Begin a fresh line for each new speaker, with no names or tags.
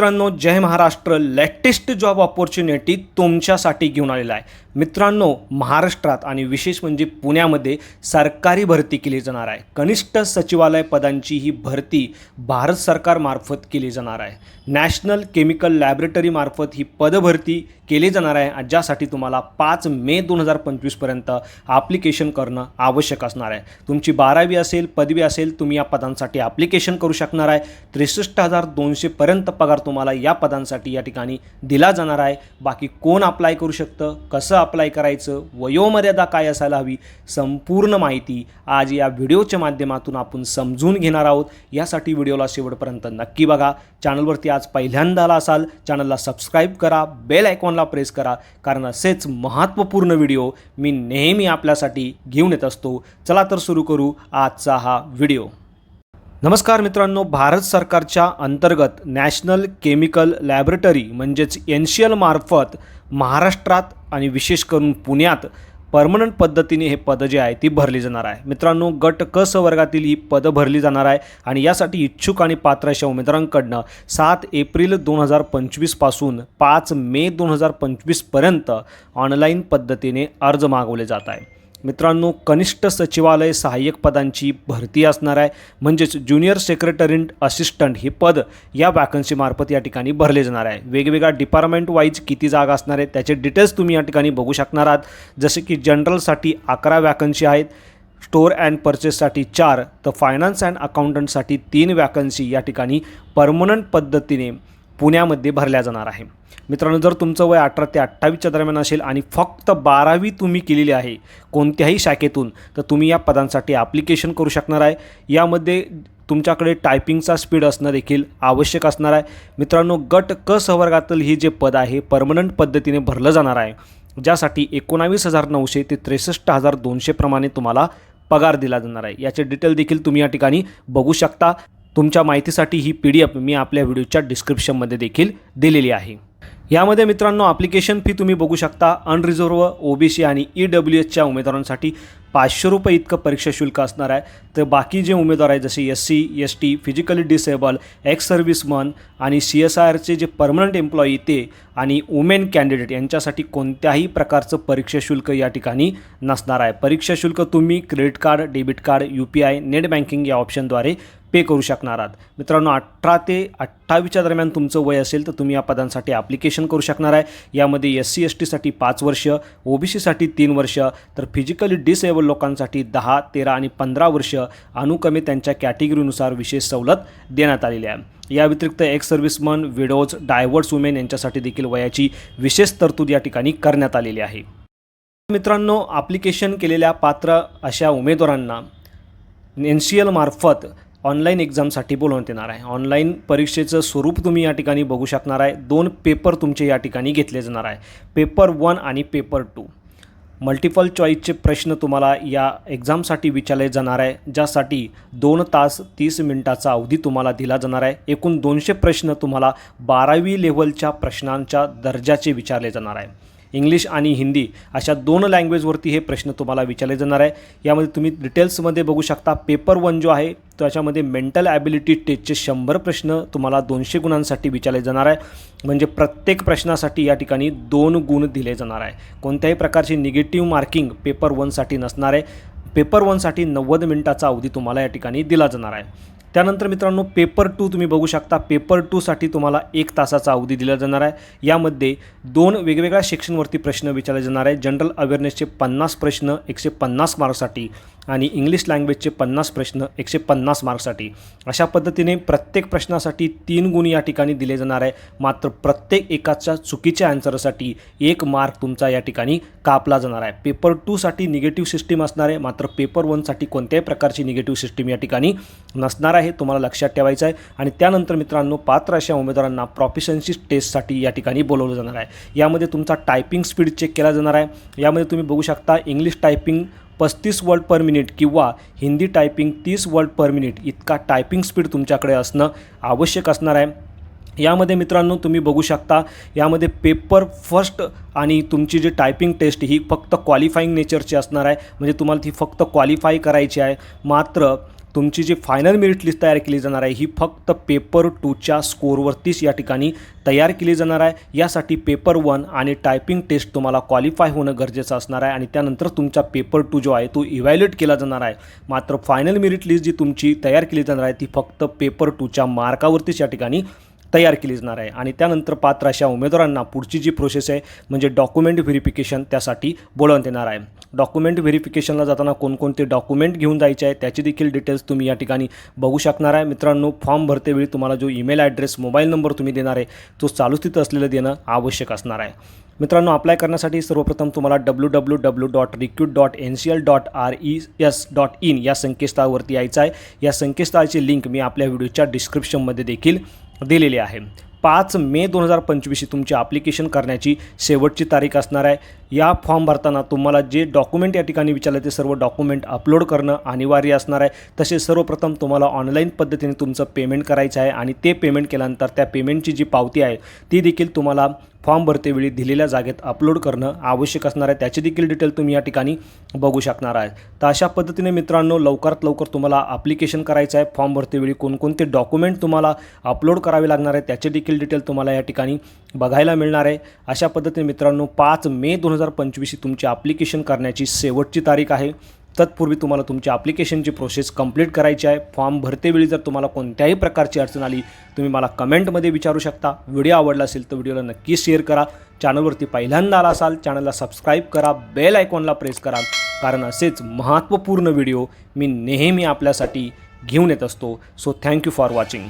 मित्रांनो जय Maharashtra. Latest job opportunity तुमच्यासाठी घेऊन आलेला आहे. मित्रांनो महाराष्ट्रात आणि विशेष म्हणजे पुण्यामध्ये सरकारी भरती केली जाणार आहे. कनिष्ठ सचिवालय पदांची ही भरती भारत सरकारमार्फत केली जाणार आहे. नॅशनल केमिकल लॅबोरेटरीमार्फत ही पदभरती केली जाणार आहे ज्यासाठी तुम्हाला पाच मे दोन हजार पंचवीसपर्यंत ॲप्लिकेशन करणं आवश्यक असणार आहे. तुमची बारावी असेल पदवी असेल तुम्ही या पदांसाठी ॲप्लिकेशन करू शकणार आहे. त्रेसष्ट हजार दोनशेपर्यंत पगार तुम्हाला या पदांसाठी या ठिकाणी दिला जाणार आहे. बाकी कोण अप्लाय करू शकतं कसं अप्लाय करायचं वयोमर्यादा काय असायला हवी संपूर्ण माहिती आज या व्हिडिओच्या माध्यमातून आपण समजून घेणार आहोत. यासाठी व्हिडिओला शेवटपर्यंत नक्की बघा. चॅनलवरती आज पहिल्यांदा आला असाल चॅनलला सबस्क्राईब करा बेल आयकॉनला प्रेस करा कारण असेच महत्त्वपूर्ण व्हिडिओ मी नेहमी आपल्यासाठी घेऊन येत असतो. चला तर सुरू करू आजचा हा व्हिडिओ. नमस्कार मित्रांनो भारत सरकारच्या अंतर्गत नॅशनल केमिकल लॅबोरेटरी म्हणजेच एन सी एलमार्फत महाराष्ट्रात आणि विशेष करून पुण्यात परमनंट पद्धतीने हे पदं जे आहे ती भरली जाणार आहे. मित्रांनो गट क स वर्गातील ही पदं भरली जाणार आहे आणि यासाठी इच्छुक आणि पात्र अशा उमेदवारांकडनं सात एप्रिल दोन हजार पंचवीसपासून पाच मे दोन हजार पंचवीसपर्यंत ऑनलाईन पद्धतीने अर्ज मागवले जात आहे मित्रांनो कनिष्ठ सचिवालय सहाय्यक पदांची भरती असणार आहे. म्हणजेच ज्युनियर सेक्रेटरींट असिस्टंट हे पद या वॅकन्सीमार्फत या ठिकाणी भरले जाणार आहे. वेगवेगळ्या डिपार्टमेंट वाईज किती जागा असणार आहेत त्याचे डिटेल्स तुम्ही या ठिकाणी बघू शकणार आहात. जसे की जनरलसाठी अकरा वॅकन्सी आहेत स्टोअर अँड परचेससाठी चार तर फायनान्स अँड अकाउंटंटसाठी तीन वॅकन्सी या ठिकाणी परमनंट पद्धतीने पुण्यामध्ये भरल्या जाणार आहे. मित्रांनो जर तुमचं वय अठरा ते अठ्ठावीसच्या दरम्यान असेल आणि फक्त बारावी तुम्ही केलेली आहे कोणत्याही शाखेतून तर तुम्ही या पदांसाठी ॲप्लिकेशन करू शकणार आहे. यामध्ये तुमच्याकडे टायपिंगचा स्पीड असणं देखील आवश्यक असणार आहे. मित्रांनो गट क सहवर्गातील ही जे पद आहे परमनंट पद्धतीने भरलं जाणार आहे ज्यासाठी एकोणावीस हजार नऊशे ते त्रेसष्ट हजार दोनशेप्रमाणे तुम्हाला पगार दिला जाणार आहे. याचे डिटेल देखील तुम्ही या ठिकाणी बघू शकता. तुमच्या माहितीसाठी ही पी डी एफ मी आपल्या व्हिडिओच्या डिस्क्रिप्शनमध्ये देखील दिलेली आहे. यामध्ये मित्रांनो ॲप्लिकेशन फी तुम्ही बघू शकता. अनरिझर्व ओ बी सी आणि ई डब्ल्यू एसच्या उमेदवारांसाठी पाचशे रुपये इतकं परीक्षा शुल्क असणार आहे. तर बाकी जे उमेदवार आहेत जसे S C S T physically disabled ex serviceman आणि सी एस आरचे जे परमनंट एम्प्लॉई ते आणि वुमेन कॅन्डिडेट यांच्यासाठी कोणत्याही प्रकारचं परीक्षा शुल्क या ठिकाणी नसणार आहे. परीक्षा शुल्क तुम्ही credit card debit card U P I net banking या ऑप्शनद्वारे पे करू शकणार आहात. मित्रांनो अठरा ते अठ्ठावीसच्या दरम्यान तुमचं वय असेल तर तुम्ही या पदांसाठी ॲप्लिकेशन करू शकणार आहे. यामध्ये एस सी एस टीसाठी पाच वर्ष ओ बी सीसाठी तीन वर्ष तर फिजिकली डिसेबल लोकांसाठी दहा तेरा आणि पंधरा वर्ष अनुक्रमे त्यांच्या कॅटेगरीनुसार विशेष सवलत देण्यात आलेली आहे. या व्यतिरिक्त ex serviceman widows divorce women यांच्यासाठी देखील वयाची विशेष तरतूद या ठिकाणी करण्यात आलेली आहे. मित्रांनो ॲप्लिकेशन केलेल्या पात्र अशा उमेदवारांना एन सी एलमार्फत ऑनलाईन एक्झामसाठी बोलवण्यात येणार आहे. ऑनलाईन परीक्षेचं स्वरूप तुम्ही या ठिकाणी बघू शकणार आहे. दोन पेपर तुमचे या ठिकाणी घेतले जाणार आहे. पेपर वन आणि पेपर टू. मल्टिपल चॉईसचे प्रश्न तुम्हाला या एक्झामसाठी विचारले जाणार आहे. ज्यासाठी दोन तास तीस मिनिटाचा अवधी तुम्हाला दिला जाणार आहे. एकूण दोनशे प्रश्न तुम्हाला बारावी लेव्हलच्या प्रश्नांच्या दर्जाचे विचारले जाणार आहे. इंग्लिश आणि हिंदी अशा दोन लँग्वेजवरती हे प्रश्न तुम्हाला विचारले जाणार आहे. यामध्ये तुम्ही डिटेल्समध्ये बघू शकता पेपर वन जो आहे त्याच्यामध्ये मेंटल ॲबिलिटी टेस्टचे शंभर प्रश्न तुम्हाला दोनशे गुणांसाठी विचारले जाणार आहे. म्हणजे प्रत्येक प्रश्नासाठी या ठिकाणी दोन गुण दिले जाणार आहे. कोणत्याही प्रकारची निगेटिव्ह मार्किंग पेपर वनसाठी नसणार आहे. पेपर वनसाठी नव्वद मिनिटाचा अवधी तुम्हाला या ठिकाणी दिला जाणार आहे. त्यानंतर मित्रांनो पेपर टू तुम्ही बघू शकता. पेपर टूसाठी तुम्हाला एक तासाचा अवधी दिला जाणार आहे. यामध्ये दोन वेगवेगळ्या सेक्शनवरती प्रश्न विचारले जाणार आहे जनरल अवेअरनेसचे पन्नास प्रश्न एकशे पन्नास मार्कसाठी आणि इंग्लिश लँग्वेजचे पन्नास प्रश्न एकशे पन्नास मार्क्ससाठी अशा पद्धतीने प्रत्येक प्रश्नासाठी तीन गुण या ठिकाणी दिले जाणार आहे. मात्र प्रत्येक एकाच्या चुकीच्या आन्सरसाठी एक मार्क तुमचा या ठिकाणी कापला जाणार आहे. पेपर टूसाठी निगेटिव्ह सिस्टीम असणार आहे. मात्र पेपर वनसाठी कोणत्याही प्रकारची निगेटिव्ह सिस्टीम या ठिकाणी नसणार आहे. तुम्हाला लक्षात ठेवायचं आहे. आणि त्यानंतर मित्रांनो पात्र अशा उमेदवारांना प्रॉफिशन्सी टेस्टसाठी या ठिकाणी बोलवलं जाणार आहे. यामध्ये तुमचा टायपिंग स्पीड चेक केला जाणार आहे. यामध्ये तुम्ही बघू शकता इंग्लिश टायपिंग पस्तीस वर्ड पर मिनिट किंवा हिंदी टायपिंग तीस वर्ड पर मिनिट इतका टायपिंग स्पीड तुमच्याकडे असणं आवश्यक असणार आहे. यामध्ये मित्रांनो तुम्ही बघू शकता यामध्ये पेपर फर्स्ट आणि तुमची जी टायपिंग टेस्ट ही फक्त क्वालिफाईंग नेचरची असणार आहे. म्हणजे तुम्हाला ती फक्त क्वालिफाय करायची आहे. मात्र तुमची जी फायनल मेरिट लिस्ट तयार केली जाणार आहे ही फक्त पेपर टूच्या स्कोअरवरतीच या ठिकाणी तयार केली जाणार आहे. यासाठी पेपर वन आणि टायपिंग टेस्ट तुम्हाला क्वालिफाय होणं गरजेचं असणार आहे आणि त्यानंतर तुमचा पेपर टू जो आहे तो इव्हॅल्युएट केला जाणार आहे. मात्र फायनल मेरिट लिस्ट जी तुमची तयार केली जाणार आहे ती फक्त पेपर टूच्या मार्कावरतीच या ठिकाणी तयार केली जाणार आहे. आणि त्यानंतर पात्र अशा उमेदवारांना पुढची जी प्रोसेस आहे म्हणजे डॉक्युमेंट व्हेरिफिकेशन त्यासाठी बोलवण्यात येणार आहे. डॉक्युमेंट व्हेरिफिकेशनला जाताना कोणकोणते डॉक्युमेंट घेऊन जायचे आहे त्याची देखील डिटेल्स तुम्ही या ठिकाणी बघू शकणार आहे. मित्रांनो फॉर्म भरतेवेळी तुम्हाला जो ईमेल ॲड्रेस मोबाईल नंबर तुम्ही देणार आहे तो चालू स्थित असलेलं देणं आवश्यक असणार आहे. मित्रांनो अप्लाय करण्यासाठी सर्वप्रथम तुम्हाला W W W dot recruit dot N C L dot R E S dot in या संकेतस्थळावरती यायचं आहे. या संकेतस्थळाची लिंक मी आपल्या व्हिडिओच्या डिस्क्रिप्शनमध्ये देखील दिलेली आहे. पाच मे दोन हजार पंचवीस ही तुमची ॲप्लिकेशन करण्याची शेवटची तारीख असणार आहे. या फॉर्म भरताना तुम्हाला जे डॉक्युमेंट या ठिकाणी विचारलं ते सर्व डॉक्युमेंट अपलोड करणं अनिवार्य असणार आहे. तसेच सर्वप्रथम तुम्हाला ऑनलाईन पद्धतीने तुमचं पेमेंट करायचं आहे आणि ते पेमेंट केल्यानंतर त्या पेमेंटची जी पावती आहे ती देखील तुम्हाला फॉर्म भरतेवेळी दिलेल्या जागेत अपलोड करणं आवश्यक असणार आहे. त्याची देखील डिटेल तुम्ही या ठिकाणी बघू शकणार आहे. तर अशा पद्धतीने मित्रांनो लवकरात लवकर तुम्हाला ॲप्लिकेशन करायचं आहे. फॉर्म भरतेवेळी कोणकोणते डॉक्युमेंट तुम्हाला अपलोड करावे लागणार आहे त्याचे देखील डिटेल तुम्हाला या ठिकाणी बघायला मिळणार आहे. अशा पद्धतीने मित्रांनो पाच मे दोन हजार पंचवीस ही तुमची ॲप्लिकेशन करण्याची शेवटची तारीख आहे. तत्पूर्वी तुम्हाला तुमची ॲप्लिकेशनची प्रोसेस कंप्लीट करायची आहे. फॉर्म भरतेवेळी जर तुम्हाला कोणत्याही प्रकारची अडचण आली तुम्ही मला कमेंटमध्ये विचारू शकता. व्हिडिओ आवडला असेल तर व्हिडिओला नक्की शेअर करा. चॅनलवरती पहिल्यांदा आला असाल चॅनलला सबस्क्राईब करा. बेल आयकॉनला प्रेस करा. कारण असेच महत्त्वपूर्ण व्हिडिओ मी नेहमी आपल्यासाठी घेऊन येत असतो. So thank you for watching